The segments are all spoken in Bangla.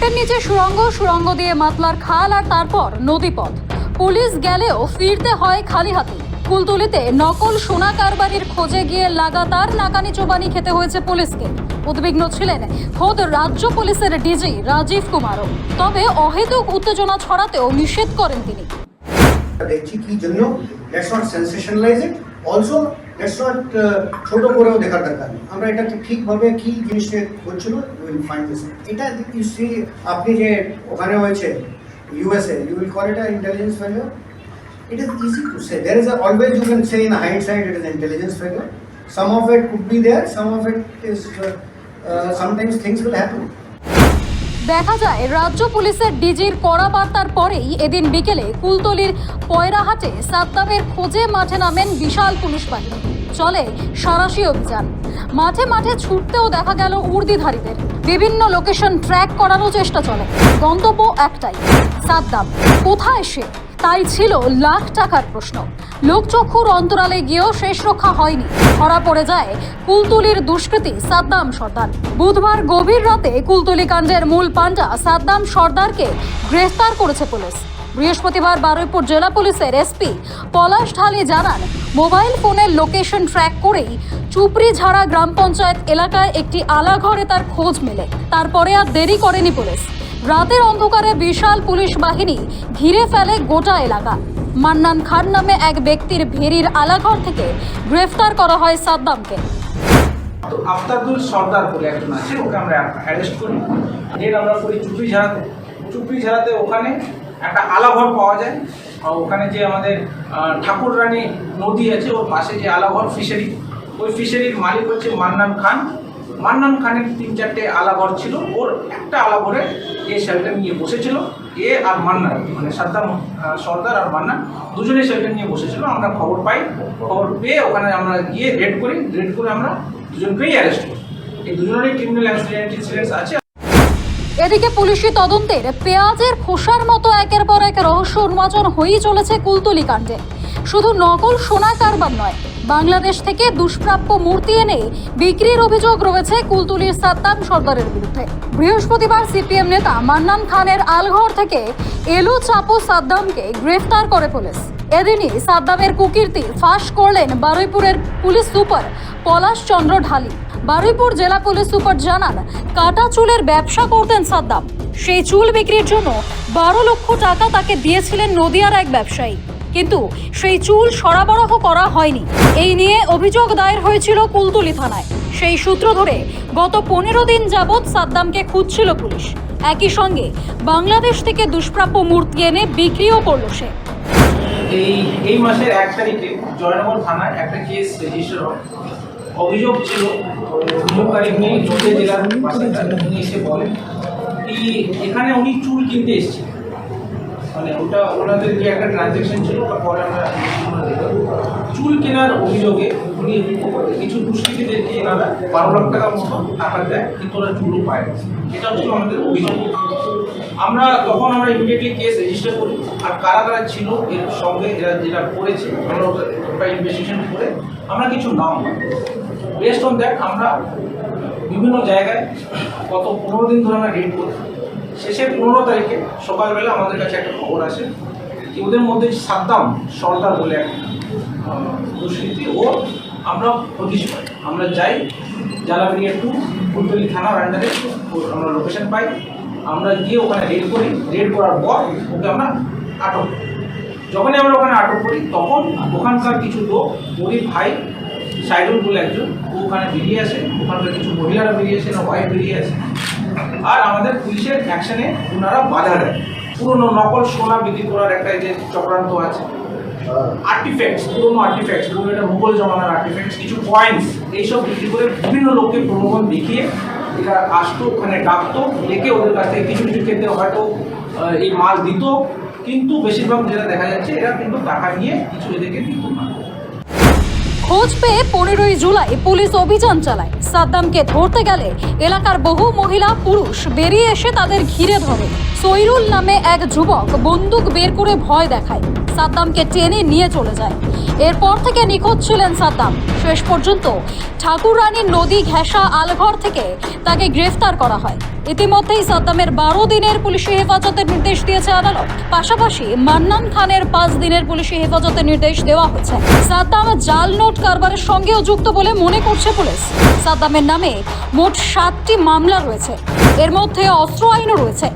মাঠের নিচে সুড়ঙ্গ সুড়ঙ্গ দিয়ে মাতলার খাল আর তারপর নদীপথ। পুলিশ গেলেও ফিরতে হয় খালি হাতে। কুলতুলিতে নকল সোনা কারবারির খোঁজে গিয়ে লাগাতার নাকানি চোবানি খেতে হয়েছে পুলিশকে। উদ্বিগ্ন ছিলেন খোদ রাজ্য পুলিশের ডিজি রাজীব কুমারও। তবে অহেতুক উত্তেজনা ছড়াতেও নিষেধ করেন তিনি। দেখছি কি জন্য নট অলসো লেটস নট ছোট করেও দেখার দরকার নেই আমরা এটাকে ঠিকভাবে কি জিনিসটা হচ্ছিল উইল এটা ইউ সি আপনি যে ওখানে হয়েছে USA you will call it a intelligence is easy to say. There is a, always you can say in hindsight it is intelligence failure. Some of it could be there, some of it is uh, uh, sometimes things will happen. দেখা যায়, রাজ্য পুলিশের ডিজির কড়া বার্তার পরেই এদিন বিকেলে কুলতলির পয়রাহাটে সাত্তাবের খোঁজে মাঠে নামেন বিশাল পুলিশ বাহিনী। চলে সরাসি অভিযান। মাঠে মাঠে ছুটতেও দেখা গেল উর্দিধারীদের। বিভিন্ন লোকেশন ট্র্যাক করারও চেষ্টা চলে। গন্তব্য একটাই, সাদ্দাম। কোথায় সে? তাই ছিল লাখ টাকার প্রশ্ন। লোকচক্ষুর অন্তরালে গিয়েও শেষ রক্ষা হয়নি। ধরা পড়ে যায় কুলতুলির দুষ্কৃতী সাদ্দাম সর্দার। বুধবার গভীর রাতে কুলতুলি কাণ্ডের মূল পাণ্ডা সাদ্দাম সর্দারকে গ্রেফতার করেছে পুলিশ। বৃহস্পতিবার বারুইপুর জেলা পুলিশের এসপি পলাশ ঢালি জানান, মোবাইল ফোনের লোকেশন ট্র্যাক করেই চুপড়িঝাড়া গ্রাম পঞ্চায়েত এলাকায় একটি আলাঘরে তার খোঁজ মেলে। তারপরে আর দেরি করেনি পুলিশ। রাতের অন্ধকারে বিশাল পুলিশ বাহিনী ঘিরে ফেলে গোটা এলাকা। মান্নান খান নামে এক ব্যক্তির ভেরির আলাঘর থেকে গ্রেফতার করা হয় সাদ্দামকে। আফতাবুল সর্দার বলে একজন আছে, ওকে আমরা অ্যারেস্ট করি। ডেট আমরা করি চুপড়ি ঝাড়াতে। চুপড়ি ঝাড়াতে ওখানে একটা আলাঘর পাওয়া যায়। আর ওখানে যে আমাদের ঠাকুর রানী নদী আছে, ওর পাশে যে আলাঘর ফিশারি ওই ফিশারির মালিক হচ্ছে মান্নান খান। মান্নান খানের তিন চারটে আলাঘর ছিল। ওর একটা আলাঘরে এ শেল্টার নিয়ে বসেছিল। এ আর মান্নান মানে সাদ্দাম সর্দার আর মান্নান দুজনে শেল্টার নিয়ে বসেছিল। আমরা খবর পাই, খবর পেয়ে ওখানে আমরা গিয়ে রেড করি। রেড করে আমরা দুজনকেই অ্যারেস্ট করি। এই দুজনেরই ক্রিমিনাল ইনসিডেন্টস আছে। এদিকে পুলিশি তদন্তের পেঁয়াজের খোসার মতো একের পর এক রহস্য উন্মোচন হয়েই চলেছে কুলতলি কাণ্ডে। শুধু নকল সোনা কারবার নয় বাংলাদেশ থেকে দুষ্প্রাপ্য মূর্তি এনে বিক্রির অভিযোগ রয়েছে কুলতুলির সাদ্দাম সর্দারের বিরুদ্ধে। বৃহস্পতিবার সিপিএম নেতা মান্নান খানের আলঘর থেকে এলু চাপো সাদ্দামকে গ্রেফতার করে পুলিশ। এদিনই সাদ্দামের কুকীর্তি ফাঁস করলেন বারুইপুরের পুলিশ সুপার পলাশ চন্দ্র ঢালি। বারুইপুর জেলা পুলিশ সুপার জানান, কাটা চুলের ব্যবসা করতেন সাদ্দাম। সেই চুল বিক্রির জন্য বারো লক্ষ টাকা তাকে দিয়েছিলেন নদিয়ার এক ব্যবসায়ী। কিন্তু সেই চুল সরবরাহ করা হয়নি। এই নিয়ে অভিযোগ দায়ের হয়েছিল কুলতুলি থানায়। সেই সূত্র ধরে গত পনেরো দিন যাবৎ সাদ্দামকে খুঁজছিল পুলিশ। একই সঙ্গে বাংলাদেশ থেকে দুষ্প্রাপ্য মূর্তি এনে বিক্রিও করল সে। এই এই মাসের এক তারিখে জয়নগর থানায় একটা কেস রেজিস্টার হয়। অভিযোগ ছিল, অভিযোগকারী উনি জেলার বাসিন্দা, উনি এসে বলেন কি এখানে উনি চুল কিনতে এসেছিলেন। মানে ওটা ওনাদের যে একটা ট্রানজ্যাকশন ছিল, ওটা পরে আমরা চুল কেনার অভিযোগে উনি কিছু দুষ্কৃতীদেরকে এনারা বারো লাখ টাকা মতো টাকা দেয়, কিন্তু ওরা চুলও পায়। এটা হচ্ছে আমাদের অভিযোগ। আমরা তখন আমরা ইমিডিয়েটলি কেস রেজিস্টার করি, আর কারা কারা ছিল এর সঙ্গে এরা যেটা করেছে, আমরা ওটা ইনভেস্টিগেশন করে আমরা কিছু নাম বেস্ট অন দ্যাট আমরা বিভিন্ন জায়গায় গত পনেরো দিন ধরে আমরা রেড করি শেষে পনেরো তারিখে সকালবেলা আমাদের কাছে একটা খবর আসে যে ওদের মধ্যে সাদ্দাম, সর্দার বলে এক দুষ্কৃতী। ও আমরা হদিশ আমরা যাই জালাবেরিয়া টু ফুলতলি থানার আন্ডারে আমরা লোকেশন পাই। আমরা গিয়ে ওখানে রেড করি। রেড করার পর ওকে আমরা আটক। যখনই আমরা ওখানে আটক করি, তখন ওখানকার কিছু লোক, ওরই ভাই সাইডুল বলে একজন, ও ওখানে বেরিয়ে আসে। ওখানকার কিছু মহিলারা বেরিয়ে আসে না ওয়াইফ বেরিয়ে আসে। আর আমাদের পুলিশের অ্যাকশনে ওনারা বাধা দেয় পুরনো নকল সোনা বিক্রি করার একটা যে চক্রান্ত আছে। আর্টিফ্যাক্টস পুরোনো আর্টিফ্যাক্টস পুরো এটা মুঘল জমানার আর্টিফ্যাক্টস কিছু কয়েন্স এইসব বিক্রি করে বিভিন্ন লোককে প্রলোভন দেখিয়ে এরা আসতো, ওখানে ডাকতো, ডেকে ওদের কাছ থেকে কিছু কিছু ক্ষেত্রে হয়তো এই মাল দিত। কিন্তু বেশিরভাগ যেটা দেখা যাচ্ছে, এরা কিন্তু টাকা নিয়ে কিছু এদেরকে দিত না খোঁজ পেয়ে পনেরোই জুলাই পুলিশ অভিযান চালায়। সাদ্দামকে ধরতে গেলে এলাকার বহু মহিলা, পুরুষ বেরিয়ে এসে তাদের ঘিরে ধরে। সৈরুল নামে এক যুবক বন্দুক বের করে ভয় দেখায়। সাদ্দামকে টেনে নিয়ে চলে যায়। এরপর থেকে নিখোঁজ ছিলেন সাদ্দাম। শেষ পর্যন্ত ঠাকুরানী নদী ঘেঁষা আলঘর থেকে তাকে গ্রেফতার করা হয়। ইতিমধ্যেই সাদ্দামের বারো দিনের পুলিশি হেফাজতের নির্দেশ দিয়েছে আদালত। পাশাপাশি মান্নান খানের পাঁচ দিনের পুলিশি হেফাজতের নির্দেশ দেওয়া হয়েছে। সাদ্দাম জাল নোট কারবারের সঙ্গেও যুক্ত বলে মনে করছে পুলিশ। সাদ্দামের নামে মোট সাতটি মামলা রয়েছে। এর মধ্যে অস্ত্র আইনও রয়েছে।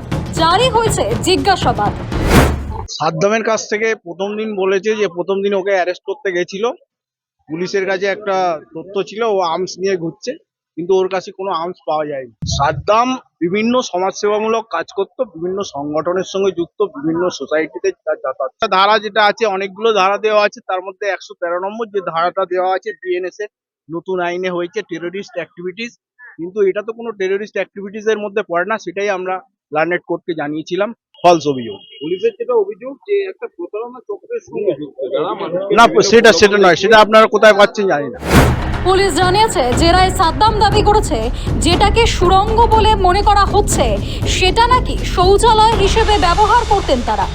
জারি হয়েছে জিজ্ঞাসাবাদ। সাদ্দামের কাছ থেকে প্রথম দিন বলেছে যে প্রথম দিন ওকে অ্যারেস্ট করতে গেছিল। পুলিশের কাছে একটা তথ্য ছিল, ও আর্মস নিয়ে ঘুরছে, কিন্তু ওর কাছে কোনো আর্মস পাওয়া যায়নি। সাদ্দাম বিভিন্ন সমাজসেবামূলক কাজ করত, বিভিন্ন সংগঠনের সঙ্গে যুক্ত, বিভিন্ন সোসাইটিতে যাতায়াত। ধারা যেটা আছে, অনেকগুলো ধারা দেওয়া আছে, তার মধ্যে একশো তেরো নম্বর যে ধারাটা দেওয়া আছে ডিএনএস এর নতুন আইনে হয়েছে টেরোরিস্ট অ্যাক্টিভিটিস কিন্তু এটা তো কোনো টেরোরিস্ট অ্যাক্টিভিটিস এর মধ্যে পড়ে না, সেটাই আমরা লার্নেট কোর্টকে জানিয়েছিলাম। ফলস অভিযোগ। পুলিশের যেটা অভিযোগ যে একটা প্রতারণা চক্রের সঙ্গে যুক্ত না সেটা সেটা নয় সেটা আপনারা কোথায় পাচ্ছেন জানি না। পুলিশ জানিয়েছে জেরায় সাদ্দাম দাবি করেছে যেটাকে সুড়ঙ্গ বলে মনে করা হচ্ছে সেটা নাকি শৌচালয় হিসেবে ব্যবহার করতেন তারা।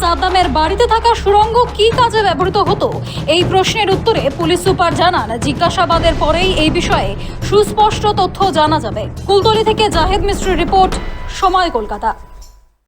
সাদ্দামের বাড়িতে থাকা সুড়ঙ্গ কী কাজে ব্যবহৃত হতো? এই প্রশ্নের উত্তরে পুলিশ সুপার জানান জিজ্ঞাসাবাদের পরেই এই বিষয়ে সুস্পষ্ট তথ্য জানা যাবে। কুলতলি থেকে জাহেদ মিস্ত্রির রিপোর্ট সময় কলকাতা।